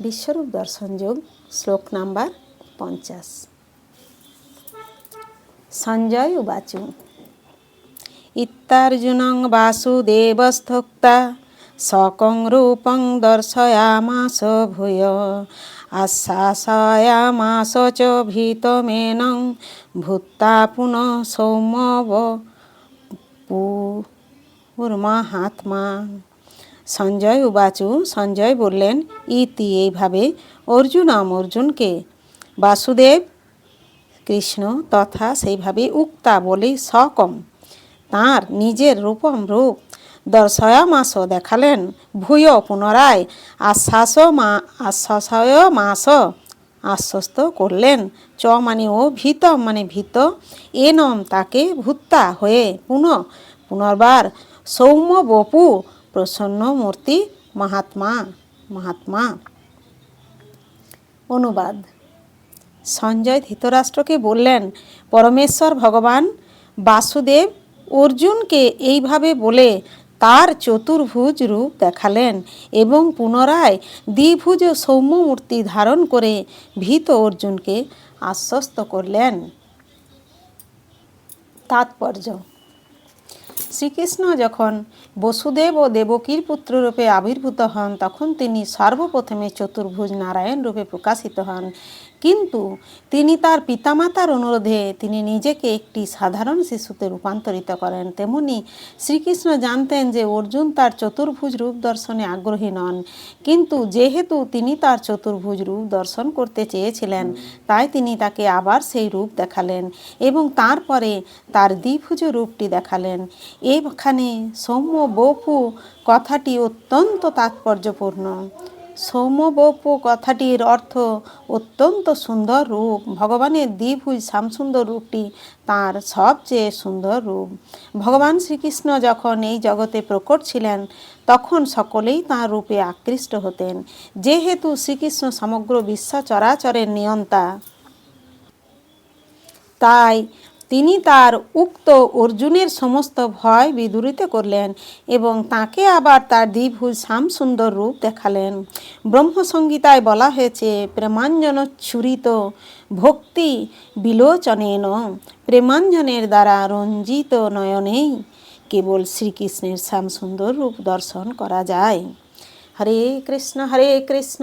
বিশ্বরূপ দর্শন যোগ, শ্লোক নাম্বার পঞ্চাশ। সঞ্জয় উবাচু। ইত্যার্জুনং বাসুদেবস্থোক্তা, সকং রূপং দর্শয়ামাস ভূয়, আশ্বাসয়ামাস চ ভীতমেনং, ভূত্তা পুনঃ সৌমব পুর্মাহাত্মা। সঞ্জয় উবাচু সঞ্জয় বললেন ইতি এইভাবে? অর্জুনম অর্জুনকে? বাসুদেব, কৃষ্ণ তথা সেইভাবে উক্তা বলে সকম। তাঁর নিজের রূপম রূপ দর্শয়ামাস দেখালেন। ভূয় পুনরায় আশ্বাস মা, আশ্বাসয় মাস আশ্বস্ত করলেন। চ মানে ও ভীত মানে ভীত। এনম তাকে ভূত্তা হয়ে পুনঃ, পুনর্বার সৌম্য বপু প্রসন্ন মূর্তি মহাত্মা মহাত্মা। অনুবাদ। সঞ্জয় ধৃতরাষ্ট্রকে বললেন, পরমেশ্বর ভগবান, বাসুদেব অর্জুনকে এইভাবে বলে তার চতুর্ভুজ রূপ দেখালেন এবং পুনরায় দ্বিভুজ সৌম্যমূর্তি ধারণ করে ভীত অর্জুনকে আশ্বস্ত করলেন। তাৎপর্য। শ্রীকৃষ্ণ যখন বসুদেব ও দেবকীর পুত্ররূপে আবির্ভূত হন, তখন তিনি সর্বপ্রথমে চতুর্ভুজ নারায়ণ রূপে প্রকাশিত হন। কিন্তু তিনি তার পিতামাতার অনুরোধে তিনি নিজেকে একটি সাধারণ শিশুতে রূপান্তরিত করেন। তেমনি শ্রীকৃষ্ণ জানতেন যে অর্জুন তার চতুর্ভুজ রূপ দর্শনে আগ্রহী নন। কিন্তু যেহেতু তিনি তার চতুর্ভুজ রূপ দর্শন করতে চেয়েছিলেন, তাই তিনি তাকে আবার সেই রূপ দেখালেন এবং তারপরে তার দ্বিভুজ রূপটি দেখালেন। এখানে সৌম্য বপু কথাটি অত্যন্ত তাৎপর্যপূর্ণ। সৌম্যবপু কথাটির অর্থ অত্যন্ত সুন্দর রূপ। ভগবানের দ্বিভুজ শ্যামসুন্দর রূপটি তার সবচেয়ে সুন্দর রূপ। ভগবান শ্রীকৃষ্ণ যখন এই জগতে প্রকট ছিলেন, তখন সকলেই তাঁর রূপে আকৃষ্ট হতেন। যেহেতু শ্রীকৃষ্ণ সমগ্র বিশ্ব চরাচরের নিয়ন্তা, তাই তিনি তার উক্ত অর্জুনের সমস্ত ভয় বিদূরিত করলেন এবং তাকে আবার তার দ্বিভুজ শ্যামসুন্দর রূপ দেখালেন। ব্রহ্মসংগীতায় বলা হয়েছে, প্রেমাঞ্জন ছুরিত ভক্তি বিলোচনেন, প্রেমাঞ্জনের দ্বারা রঞ্জিত নয়নেই কেবল শ্রীকৃষ্ণের শ্যামসুন্দর রূপ দর্শন করা যায়। হরে কৃষ্ণ হরে কৃষ্ণ।